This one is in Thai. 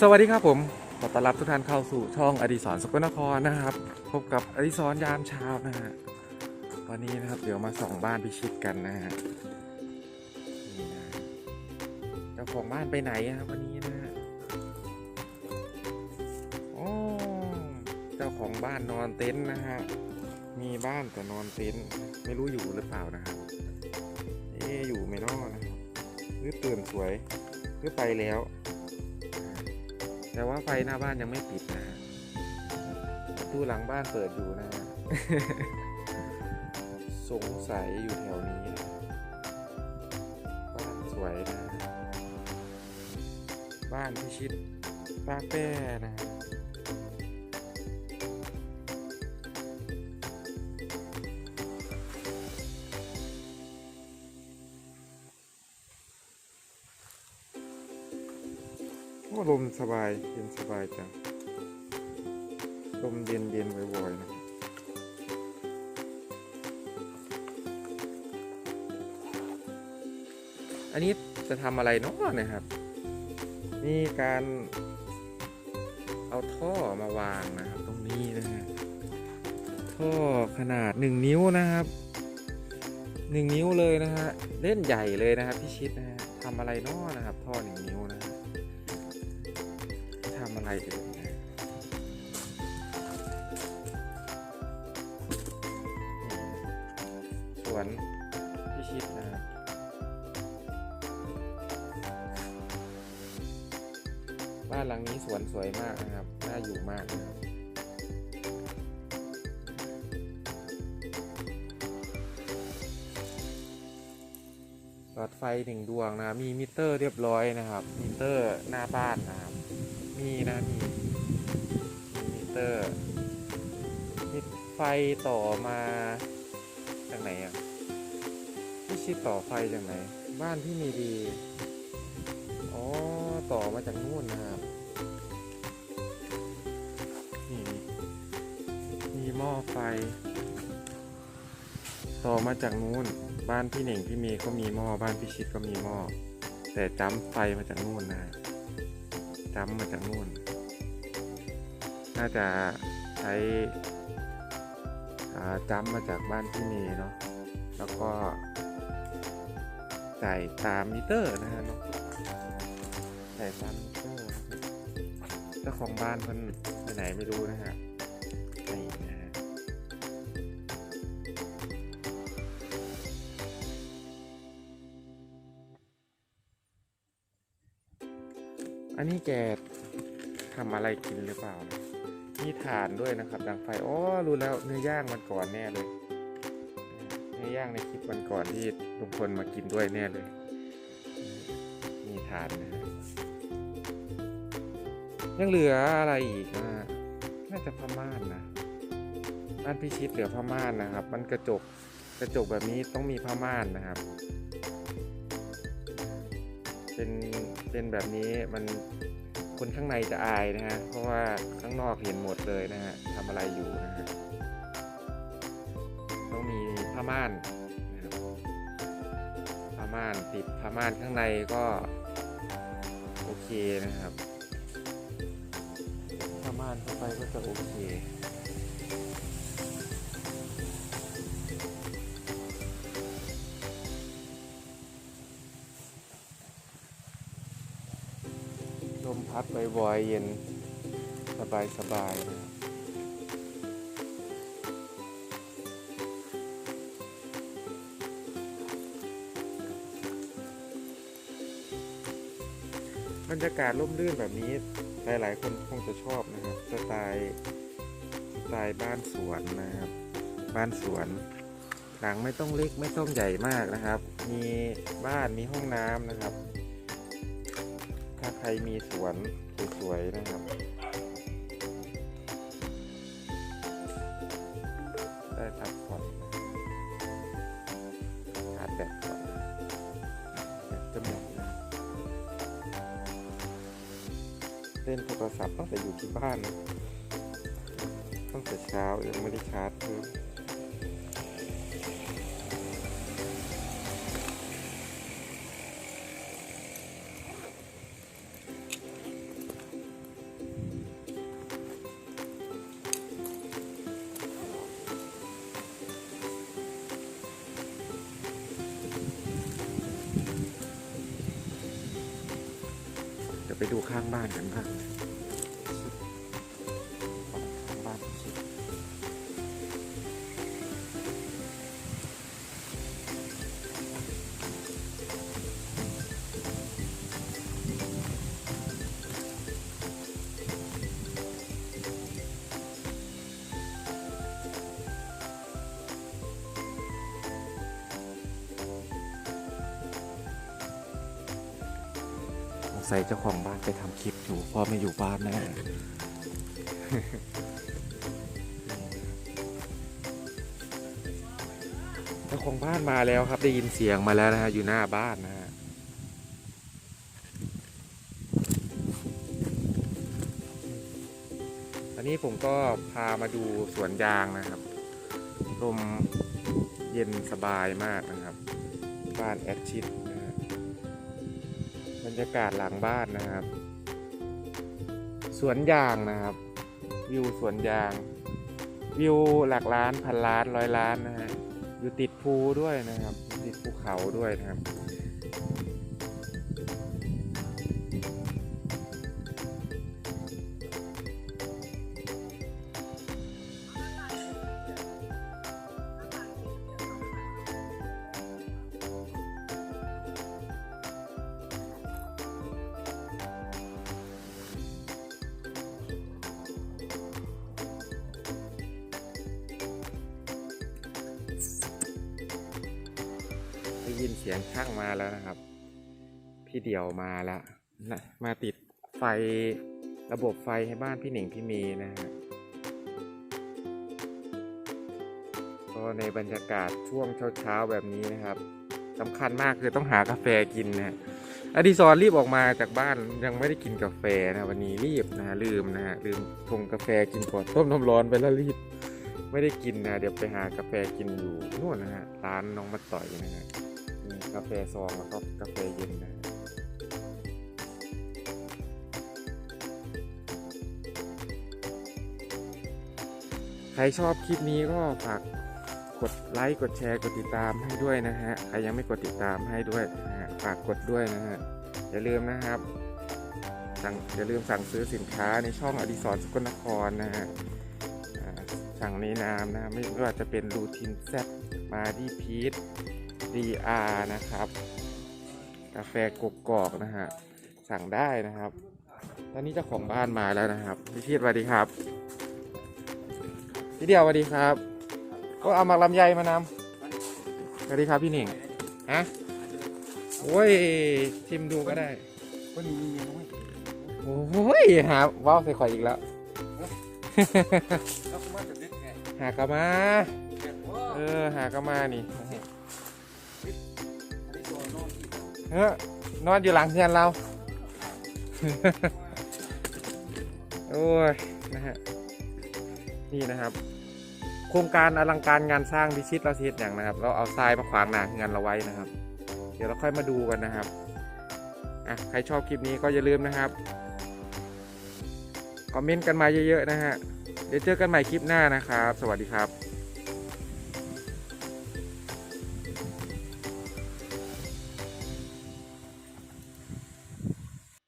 สวัสดีครับผม ขอต้อนรับทุกท่านเข้าสู่ช่องอดิศรสกลนครนะครับ พบกับอดิศรยามเช้านะฮะ วันนี้นะครับเดี๋ยวมาส่องบ้านพิชิตกันนะฮะนี่นะเจ้าของบ้านไปไหนครับวันนี้นะฮะโอ้เจ้าของบ้านนอนเต็นท์นะฮะ มีบ้านแต่นอนเต็นท์ไม่รู้อยู่หรือเปล่านะครับเอ๊อยู่ไม่นอนนะครับหรือตื่นสวยหรือไปแล้ว แต่ว่าไฟหน้าบ้านยังไม่ปิดนะฮะตู้หลังบ้านเปิดอยู่นะฮะสงสัยอยู่แถวนี้นะบ้านสวยนะ บ้านพิชิตป้าแป้นะ ลมสบายเย็นสบายจังลมเย็นเย็นๆวอยๆนะอันนี้จะทำอะไรเนาะนะครับ มีการเอาท่อมาวางนะครับ ตรงนี้นะฮะท่อขนาดหนึ่งนิ้วนะครับหนึ่งนิ้วเลยนะฮะเล่นใหญ่เลยนะครับพี่ชิดนะฮะทำอะไรเนาะนะครับ ท่อหนึ่งนิ้วนะฮะ อะไรเอ่ยสวนพี่ชิดนะครับบ้านหลังนี้สวนสวยมากนะครับ น่าอยู่มากนะครับหลอดไฟหนึ่งดวงนะ มีมิเตอร์เรียบร้อยนะครับ มิเตอร์หน้าบ้านนะครับ มีนะมีมิเตอร์มีไฟต่อมาจากไหนอะพี่ชิดต่อไฟจากไหน บ้านที่มีดี อ๋อ ต่อมาจากนู่นนะครับ นี่มีหม้อไฟ ต่อมาจากนู้นบ้านพี่เหน่งพี่เมย์ก็มีหม้อ บ้านพี่ชิดก็มีหม้อ แต่จ้ำไฟมาจากนู่นนะ จ้ำมาจากนู่น น่าจะใช้จ้ำมาจากบ้านที่มีเนาะ แล้วก็จ่ายตามมิเตอร์นะฮะเนาะใส่ซันเตอร์เจ้าของบ้านเพิ่นไปไหนไม่รู้นะฮะ อันนี้แกทำอะไรกินหรือเปล่านะมีถ่านด้วยนะครับ ดังไฟอ๋อรู้แล้วเนื้อย่างมันก่อนแน่เลย เนื้อย่างในคลิปวันก่อนที่ลุงพลมากินด้วยแน่เลย มีถ่านนะฮะยังเหลืออะไรอีกนะน่าจะผ้าม่านนะบ้านพิชิตเหลือผ้าม่านนะครับ มันกระจกกระจกแบบนี้ต้องมีผ้าม่านนะครับ เป็นเป็นแบบนี้มันคนข้างในจะอายนะฮะ เพราะว่าข้างนอกเห็นหมดเลยนะฮะทำอะไรอยู่นะฮะ ต้องมีผ้าม่านนะครับผ้าม่านติดผ้าม่านข้างในก็โอเคนะครับถ้าม่านเข้าไปก็จะโอเค มพัดบ่อยๆเย็นสบายสบายนะครับบรรยากาศร่มรื่นแบบนี้ หลายๆ คนคงจะชอบนะครับสไตล์สไตล์บ้านสวนนะครับ บ้านสวน หลังไม่ต้องเล็กไม่ต้องใหญ่มากนะครับ มีบ้านมีห้องน้ำนะครับ ถ้าใครมีสวนสวยๆนะครับ ได้พักผ่อนชาร์จแบตก่อนแบตจะหมดนะเล่นโทรศัพท์ตั้งแต่อยู่ที่บ้านตั้งแต่เช้ายังไม่ได้ชาร์จเพิ่มย ดูข้างบ้านกันบ้าง สงสัยเจ้าของบ้านไปทำคลิปอยู่พราะไม่อยู่บ้านแน่เจ้าของบ้านมาแล้วครับได้ยินเสียงมาแล้วนะฮะอยู่หน้าบ้านนะฮะอันนี้ผมก็พามาดูสวนยางนะครับลมเย็นสบายมากนะครับ บ้านแอดชิดนะ ยากาศหลังบ้านนะครับ สวนยางนะครับ วิวสวนยาง วิวหลักล้านพันล้านร้อยล้านนะฮะอยู่ติดภูด้วยนะครับ ติดภูเขาด้วยนะครับ สียงช่างมาแล้วนะครับ พี่เดี่ยวมาแล้วนะมาติดไฟระบบไฟให้บ้านพี่หนิงพี่มย์นะฮะก็ในบรรยากาศช่วงเช้าๆแบบนี้นะครับสำคัญมากคือต้องหากาแฟกินนะอดิศรรีบออกมาจากบ้านยังไม่ได้กินกาแฟนะวันนี้รีบนะฮะลืมนะฮะลืมชงกาแฟกินก่อนต้มน้ำร้อนไปแล้วรีบ ไม่ได้กินนะเดี๋ยวไปหากาแฟกินอยู่นู่นนะฮะร้านน้องมาต่อยนะฮะ มีกาแฟซองแล้วก็กาแฟเย็นนะใครชอบคลิปนี้ก็ฝากกดไลค์กดแชร์กดติดตามให้ด้วยนะฮะใครยังไม่กดติดตามให้ด้วยนะฮะฝากกดด้วยนะฮะอย่าลืมนะครับสั่งอย่าลืมสั่งซื้อสินค้าในช่องอดิศรสกลนครนะฮะสั่งในนามนะไม่ว่าจะเป็นรูทินแซมาดีพีท DR นะครับ กาแฟกกอกนะฮะ สั่งได้นะครับ ตอนนี้เจ้าของบ้านมาแล้วนะครับพี่พีทสวัสดีครับพี่เดียวสวัสดีครับก็เอามาลำไยมานำสวัสดีครับพี่หนิงฮะโอ้ยชิมดูก็ได้ก็มีเมียน้อยโอ้ยหาว้าวใส่ข่อยอีกแล้วแล้วก็มาจะด็ดไงหากลับมา เออหากลับมานี่อันนี้ เฮ้อนอนอยู่หลังเพื่อนเรา โอ้ย นะฮะ นี่นะครับ โครงการอลังการงานสร้างพิชิตเราเสียอย่างนะครับ เราเอาทรายมาขวางหน้างานเราไว้นะครับ เดี๋ยวเราค่อยมาดูกันนะครับ อะ ใครชอบคลิปนี้ก็อย่าลืมนะครับ คอมเมนต์กันมาเยอะๆนะฮะ เดี๋ยวเจอกันใหม่คลิปหน้านะครับ สวัสดีครับ